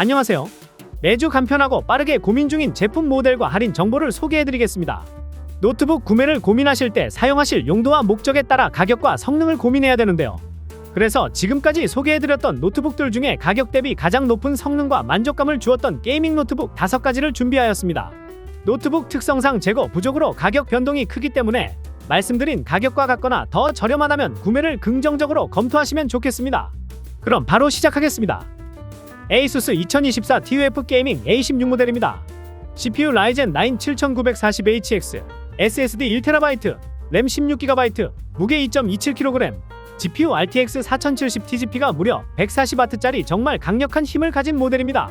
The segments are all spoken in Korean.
안녕하세요. 매주 간편하고 빠르게 고민 중인 제품 모델과 할인 정보를 소개해드리겠습니다. 노트북 구매를 고민하실 때 사용하실 용도와 목적에 따라 가격과 성능을 고민해야 되는데요. 그래서 지금까지 소개해드렸던 노트북들 중에 가격 대비 가장 높은 성능과 만족감을 주었던 게이밍 노트북 5가지를 준비하였습니다. 노트북 특성상 재고 부족으로 가격 변동이 크기 때문에 말씀드린 가격과 같거나 더 저렴하다면 구매를 긍정적으로 검토하시면 좋겠습니다. 그럼 바로 시작하겠습니다. ASUS 2024 TUF 게이밍 A16 모델입니다. CPU 라이젠 9 7940HX, SSD 1TB, 램 16GB, 무게 2.27kg, GPU RTX 4070 TGP가 무려 140W짜리 정말 강력한 힘을 가진 모델입니다.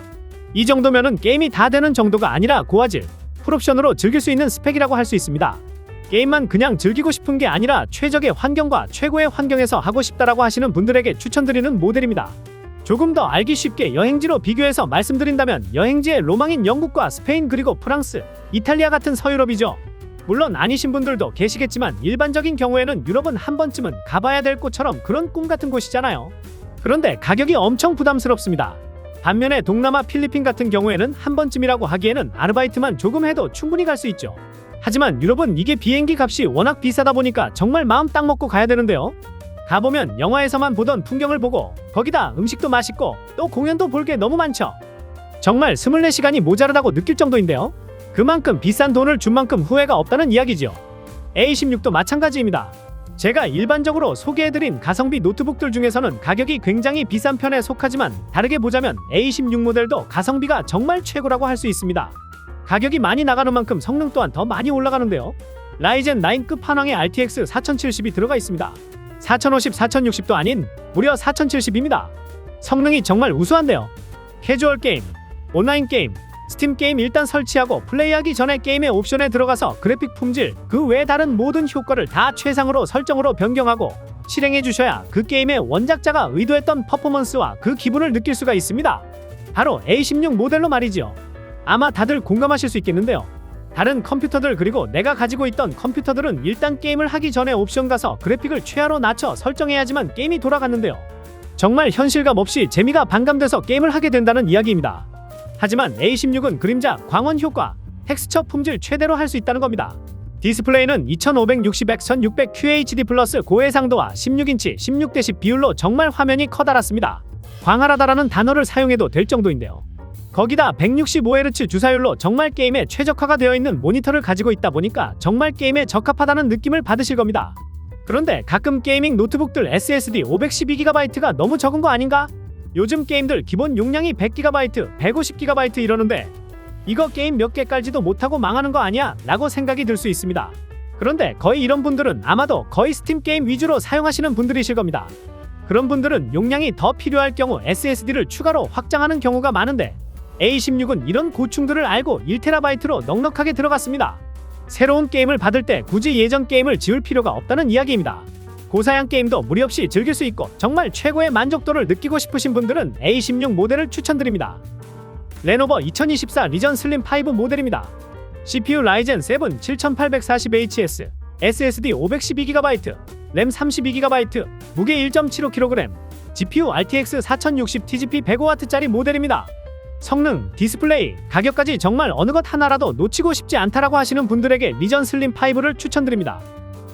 이 정도면은 게임이 다 되는 정도가 아니라 고화질, 풀옵션으로 즐길 수 있는 스펙이라고 할 수 있습니다. 게임만 그냥 즐기고 싶은 게 아니라 최적의 환경과 최고의 환경에서 하고 싶다라고 하시는 분들에게 추천드리는 모델입니다. 조금 더 알기 쉽게 여행지로 비교해서 말씀드린다면 여행지의 로망인 영국과 스페인 그리고 프랑스, 이탈리아 같은 서유럽이죠. 물론 아니신 분들도 계시겠지만 일반적인 경우에는 유럽은 한 번쯤은 가봐야 될 곳처럼 그런 꿈 같은 곳이잖아요. 그런데 가격이 엄청 부담스럽습니다. 반면에 동남아 필리핀 같은 경우에는 한 번쯤이라고 하기에는 아르바이트만 조금 해도 충분히 갈 수 있죠. 하지만 유럽은 이게 비행기 값이 워낙 비싸다 보니까 정말 마음 딱 먹고 가야 되는데요. 가보면 영화에서만 보던 풍경을 보고 거기다 음식도 맛있고 또 공연도 볼 게 너무 많죠. 정말 24시간이 모자르다고 느낄 정도인데요. 그만큼 비싼 돈을 준 만큼 후회가 없다는 이야기죠. A16도 마찬가지입니다. 제가 일반적으로 소개해드린 가성비 노트북들 중에서는 가격이 굉장히 비싼 편에 속하지만 다르게 보자면 A16 모델도 가성비가 정말 최고라고 할 수 있습니다. 가격이 많이 나가는 만큼 성능 또한 더 많이 올라가는데요. 라이젠 9 끝판왕의 RTX 4070이 들어가 있습니다. 4050, 4060도 아닌 무려 4070입니다. 성능이 정말 우수한데요. 캐주얼 게임, 온라인 게임, 스팀 게임 일단 설치하고 플레이하기 전에 게임의 옵션에 들어가서 그래픽 품질, 그 외 다른 모든 효과를 다 최상으로 설정으로 변경하고 실행해 주셔야 그 게임의 원작자가 의도했던 퍼포먼스와 그 기분을 느낄 수가 있습니다. 바로 A16 모델로 말이지요. 아마 다들 공감하실 수 있겠는데요. 다른 컴퓨터들 그리고 내가 가지고 있던 컴퓨터들은 일단 게임을 하기 전에 옵션 가서 그래픽을 최하로 낮춰 설정해야지만 게임이 돌아갔는데요. 정말 현실감 없이 재미가 반감돼서 게임을 하게 된다는 이야기입니다. 하지만 A16은 그림자, 광원 효과, 텍스처 품질 최대로 할 수 있다는 겁니다. 디스플레이는 2560x1600 QHD 플러스 고해상도와 16인치 16대10 비율로 정말 화면이 커다랗습니다. 광활하다라는 단어를 사용해도 될 정도인데요. 거기다 165Hz 주사율로 정말 게임에 최적화가 되어 있는 모니터를 가지고 있다 보니까 정말 게임에 적합하다는 느낌을 받으실 겁니다. 그런데 가끔 게이밍 노트북들 SSD 512GB가 너무 적은 거 아닌가? 요즘 게임들 기본 용량이 100GB, 150GB 이러는데 이거 게임 몇개 깔지도 못하고 망하는 거 아니야? 라고 생각이 들 수 있습니다. 그런데 거의 이런 분들은 아마도 거의 스팀 게임 위주로 사용하시는 분들이실 겁니다. 그런 분들은 용량이 더 필요할 경우 SSD를 추가로 확장하는 경우가 많은데 A16은 이런 고충들을 알고 1TB로 넉넉하게 들어갔습니다. 새로운 게임을 받을 때 굳이 예전 게임을 지울 필요가 없다는 이야기입니다. 고사양 게임도 무리 없이 즐길 수 있고 정말 최고의 만족도를 느끼고 싶으신 분들은 A16 모델을 추천드립니다. 레노버 2024 리전 슬림 5 모델입니다. CPU 라이젠 7 7840HS, SSD 512GB, 램 32GB, 무게 1.75kg, GPU RTX 4060 TGP 105W짜리 모델입니다. 성능, 디스플레이, 가격까지 정말 어느 것 하나라도 놓치고 싶지 않다라고 하시는 분들에게 리전 슬림 5를 추천드립니다.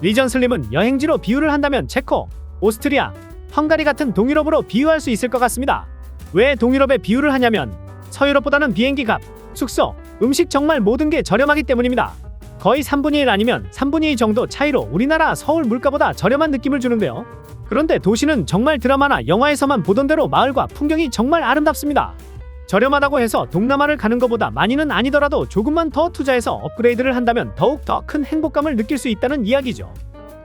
리전 슬림은 여행지로 비유를 한다면 체코, 오스트리아, 헝가리 같은 동유럽으로 비유할 수 있을 것 같습니다. 왜 동유럽에 비유를 하냐면 서유럽보다는 비행기 값, 숙소, 음식 정말 모든 게 저렴하기 때문입니다. 거의 3분의 1 아니면 3분의 2 정도 차이로 우리나라 서울 물가보다 저렴한 느낌을 주는데요. 그런데 도시는 정말 드라마나 영화에서만 보던 대로 마을과 풍경이 정말 아름답습니다. 저렴하다고 해서 동남아를 가는 것보다 많이는 아니더라도 조금만 더 투자해서 업그레이드를 한다면 더욱 더 큰 행복감을 느낄 수 있다는 이야기죠.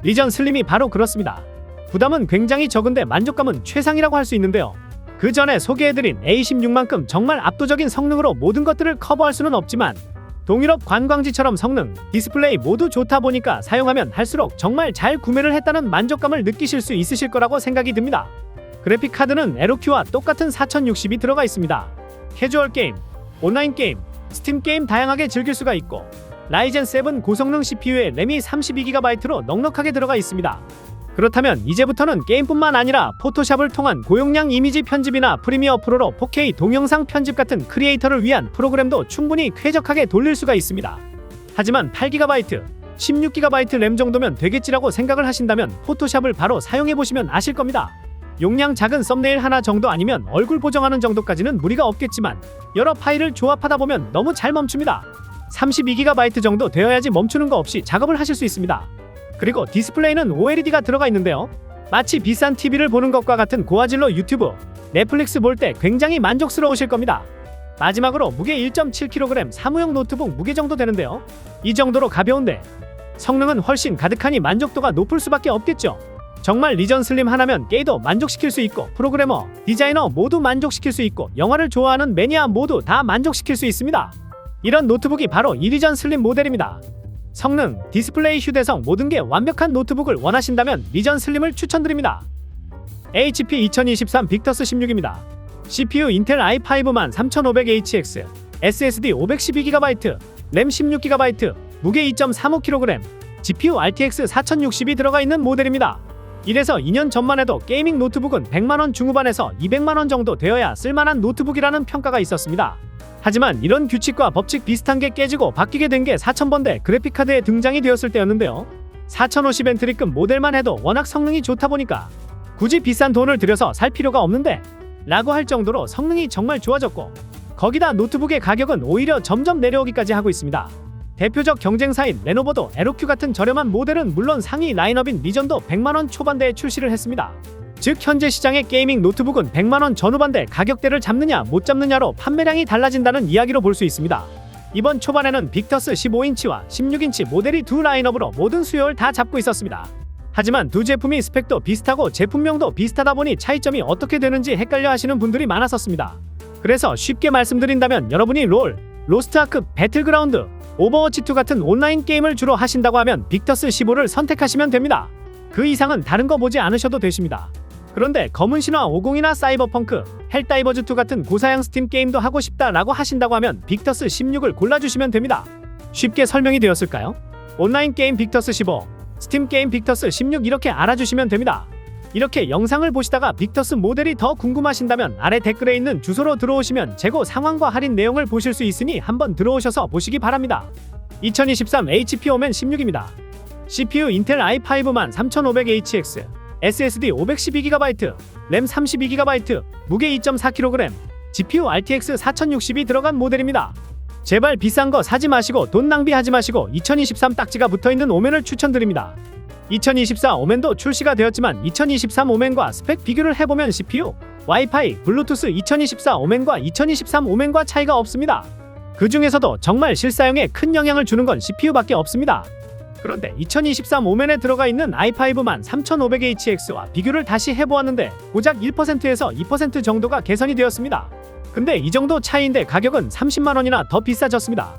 리전 슬림이 바로 그렇습니다. 부담은 굉장히 적은데 만족감은 최상이라고 할 수 있는데요. 그 전에 소개해드린 A16만큼 정말 압도적인 성능으로 모든 것들을 커버할 수는 없지만 동유럽 관광지처럼 성능, 디스플레이 모두 좋다 보니까 사용하면 할수록 정말 잘 구매를 했다는 만족감을 느끼실 수 있으실 거라고 생각이 듭니다. 그래픽 카드는 에로큐와 똑같은 4060이 들어가 있습니다. 캐주얼 게임, 온라인 게임, 스팀 게임 다양하게 즐길 수가 있고 라이젠 7 고성능 CPU에 램이 32GB로 넉넉하게 들어가 있습니다. 그렇다면 이제부터는 게임뿐만 아니라 포토샵을 통한 고용량 이미지 편집이나 프리미어 프로로 4K 동영상 편집 같은 크리에이터를 위한 프로그램도 충분히 쾌적하게 돌릴 수가 있습니다. 하지만 8GB, 16GB 램 정도면 되겠지라고 생각을 하신다면 포토샵을 바로 사용해 보시면 아실 겁니다. 용량 작은 썸네일 하나 정도 아니면 얼굴 보정하는 정도까지는 무리가 없겠지만 여러 파일을 조합하다 보면 너무 잘 멈춥니다. 32GB 정도 되어야지 멈추는 거 없이 작업을 하실 수 있습니다. 그리고 디스플레이는 OLED가 들어가 있는데요. 마치 비싼 TV를 보는 것과 같은 고화질로 유튜브, 넷플릭스 볼 때 굉장히 만족스러우실 겁니다. 마지막으로 무게 1.7kg 사무용 노트북 무게 정도 되는데요. 이 정도로 가벼운데 성능은 훨씬 가득하니 만족도가 높을 수밖에 없겠죠. 정말 리전 슬림 하나면 게이도 만족시킬 수 있고 프로그래머, 디자이너 모두 만족시킬 수 있고 영화를 좋아하는 매니아 모두 다 만족시킬 수 있습니다. 이런 노트북이 바로 이 리전 슬림 모델입니다. 성능, 디스플레이 휴대성 모든 게 완벽한 노트북을 원하신다면 리전 슬림을 추천드립니다. HP 2023 빅터스 16입니다. CPU 인텔 i5 13500HX, SSD 512GB, 램 16GB, 무게 2.35kg, GPU RTX 4060이 들어가 있는 모델입니다. 이래서 2년 전만 해도 게이밍 노트북은 100만원 중후반에서 200만원 정도 되어야 쓸만한 노트북이라는 평가가 있었습니다. 하지만 이런 규칙과 법칙 비슷한 게 깨지고 바뀌게 된 게 4000번대 그래픽카드의 등장이 되었을 때였는데요. 4050 엔 트리급 모델만 해도 워낙 성능이 좋다 보니까 굳이 비싼 돈을 들여서 살 필요가 없는데 라고 할 정도로 성능이 정말 좋아졌고 거기다 노트북의 가격은 오히려 점점 내려오기까지 하고 있습니다. 대표적 경쟁사인 레노버도 에로큐 같은 저렴한 모델은 물론 상위 라인업인 리전도 100만원 초반대에 출시를 했습니다. 즉 현재 시장의 게이밍 노트북은 100만원 전후반대 가격대를 잡느냐 못 잡느냐로 판매량이 달라진다는 이야기로 볼 수 있습니다. 이번 초반에는 빅터스 15인치와 16인치 모델이 두 라인업으로 모든 수요를 다 잡고 있었습니다. 하지만 두 제품이 스펙도 비슷하고 제품명도 비슷하다 보니 차이점이 어떻게 되는지 헷갈려 하시는 분들이 많았었습니다. 그래서 쉽게 말씀드린다면 여러분이 롤, 로스트아크, 배틀그라운드, 오버워치2 같은 온라인 게임을 주로 하신다고 하면 빅터스 15를 선택하시면 됩니다. 그 이상은 다른 거 보지 않으셔도 되십니다. 그런데 검은 신화 50이나 사이버펑크, 헬다이버즈2 같은 고사양 스팀 게임도 하고 싶다라고 하신다고 하면 빅터스 16을 골라주시면 됩니다. 쉽게 설명이 되었을까요? 온라인 게임 빅터스 15, 스팀 게임 빅터스 16 이렇게 알아주시면 됩니다. 이렇게 영상을 보시다가 빅터스 모델이 더 궁금하신다면 아래 댓글에 있는 주소로 들어오시면 재고 상황과 할인 내용을 보실 수 있으니 한번 들어오셔서 보시기 바랍니다. 2023 HP 오멘 16입니다. CPU 인텔 i5 13500HX, SSD 512GB, 램 32GB, 무게 2.4kg, GPU RTX 4060이 들어간 모델입니다. 제발 비싼 거 사지 마시고 돈 낭비하지 마시고 2023 딱지가 붙어 있는 오멘을 추천드립니다. 2024 오멘도 출시가 되었지만 2023 오멘과 스펙 비교를 해보면 CPU, 와이파이, 블루투스 2024 오멘과 2023 오멘과 차이가 없습니다. 그 중에서도 정말 실사용에 큰 영향을 주는 건 CPU밖에 없습니다. 그런데 2023 오멘에 들어가 있는 i5만 3500HX와 비교를 다시 해보았는데 고작 1%에서 2% 정도가 개선이 되었습니다. 근데 이 정도 차이인데 가격은 30만원이나 더 비싸졌습니다.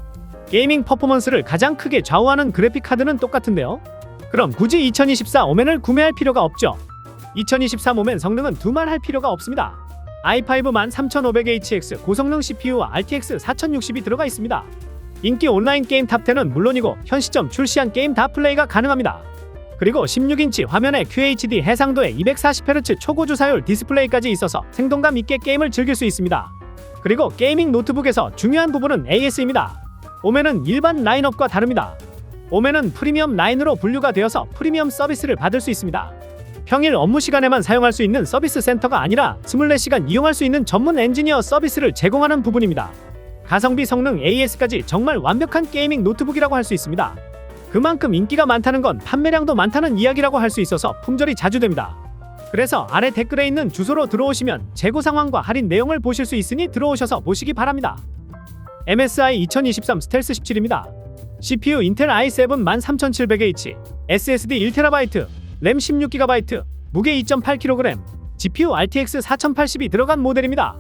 게이밍 퍼포먼스를 가장 크게 좌우하는 그래픽 카드는 똑같은데요. 그럼 굳이 2024 오멘을 구매할 필요가 없죠. 2023 오멘 성능은 두말할 필요가 없습니다. i5 13500HX 고성능 CPU와 RTX 4060이 들어가 있습니다. 인기 온라인 게임 탑10은 물론이고 현 시점 출시한 게임 다 플레이가 가능합니다. 그리고 16인치 화면에 QHD 해상도의 240Hz 초고 주사율 디스플레이까지 있어서 생동감 있게 게임을 즐길 수 있습니다. 그리고 게이밍 노트북에서 중요한 부분은 AS입니다. 오멘은 일반 라인업과 다릅니다. 오멘은 프리미엄 라인으로 분류가 되어서 프리미엄 서비스를 받을 수 있습니다. 평일 업무 시간에만 사용할 수 있는 서비스 센터가 아니라 24시간 이용할 수 있는 전문 엔지니어 서비스를 제공하는 부분입니다. 가성비 성능 AS까지 정말 완벽한 게이밍 노트북이라고 할 수 있습니다. 그만큼 인기가 많다는 건 판매량도 많다는 이야기라고 할 수 있어서 품절이 자주 됩니다. 그래서 아래 댓글에 있는 주소로 들어오시면 재고 상황과 할인 내용을 보실 수 있으니 들어오셔서 보시기 바랍니다. MSI 2023 스텔스 17입니다. CPU 인텔 i7 13700H, SSD 1TB, 램 16GB, 무게 2.8kg, GPU RTX 4080이 들어간 모델입니다.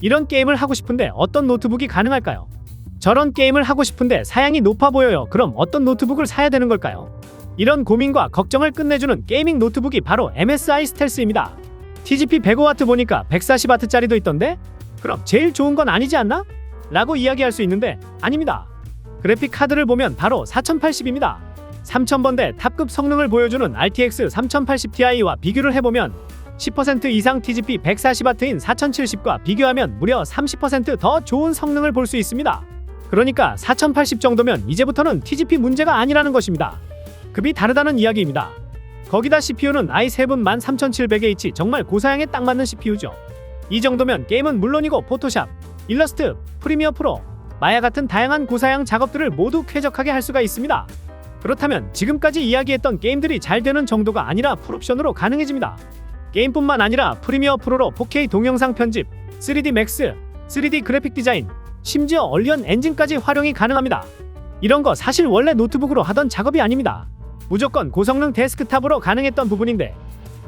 이런 게임을 하고 싶은데 어떤 노트북이 가능할까요? 저런 게임을 하고 싶은데 사양이 높아 보여요. 그럼 어떤 노트북을 사야 되는 걸까요? 이런 고민과 걱정을 끝내주는 게이밍 노트북이 바로 MSI 스텔스입니다. TGP 105W 보니까 140W짜리도 있던데? 그럼 제일 좋은 건 아니지 않나? 라고 이야기할 수 있는데 아닙니다. 그래픽 카드를 보면 바로 4080입니다. 3000번대 탑급 성능을 보여주는 RTX 3080ti와 비교를 해보면 10% 이상 TGP 140W인 4070과 비교하면 무려 30%더 좋은 성능을 볼 수 있습니다. 그러니까 4080 정도면 이제부터는 TGP 문제가 아니라는 것입니다. 급이 다르다는 이야기입니다. 거기다 CPU는 i7 13700H 정말 고사양에 딱 맞는 CPU죠. 이 정도면 게임은 물론이고 포토샵, 일러스트, 프리미어 프로, 마야 같은 다양한 고사양 작업들을 모두 쾌적하게 할 수가 있습니다. 그렇다면 지금까지 이야기했던 게임들이 잘 되는 정도가 아니라 풀옵션으로 가능해집니다. 게임뿐만 아니라 프리미어 프로로 4K 동영상 편집, 3D 맥스, 3D 그래픽 디자인, 심지어 얼리언 엔진까지 활용이 가능합니다. 이런 거 사실 원래 노트북으로 하던 작업이 아닙니다. 무조건 고성능 데스크탑으로 가능했던 부분인데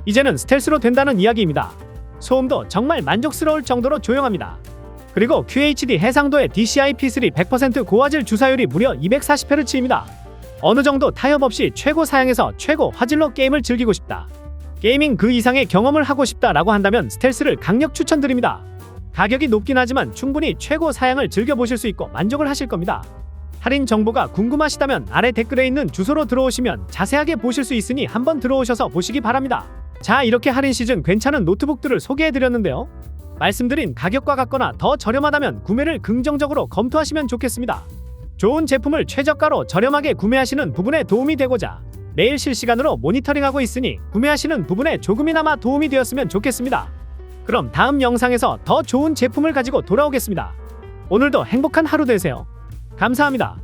이제는 스텔스로 된다는 이야기입니다. 소음도 정말 만족스러울 정도로 조용합니다. 그리고 QHD 해상도의 DCI-P3 100% 고화질 주사율이 무려 240Hz입니다. 어느 정도 타협 없이 최고 사양에서 최고 화질로 게임을 즐기고 싶다. 게이밍 그 이상의 경험을 하고 싶다라고 한다면 스텔스를 강력 추천드립니다. 가격이 높긴 하지만 충분히 최고 사양을 즐겨보실 수 있고 만족을 하실 겁니다. 할인 정보가 궁금하시다면 아래 댓글에 있는 주소로 들어오시면 자세하게 보실 수 있으니 한번 들어오셔서 보시기 바랍니다. 자 이렇게 할인 시즌 괜찮은 노트북들을 소개해드렸는데요. 말씀드린 가격과 같거나 더 저렴하다면 구매를 긍정적으로 검토하시면 좋겠습니다. 좋은 제품을 최저가로 저렴하게 구매하시는 부분에 도움이 되고자 매일 실시간으로 모니터링하고 있으니 구매하시는 부분에 조금이나마 도움이 되었으면 좋겠습니다. 그럼 다음 영상에서 더 좋은 제품을 가지고 돌아오겠습니다. 오늘도 행복한 하루 되세요. 감사합니다.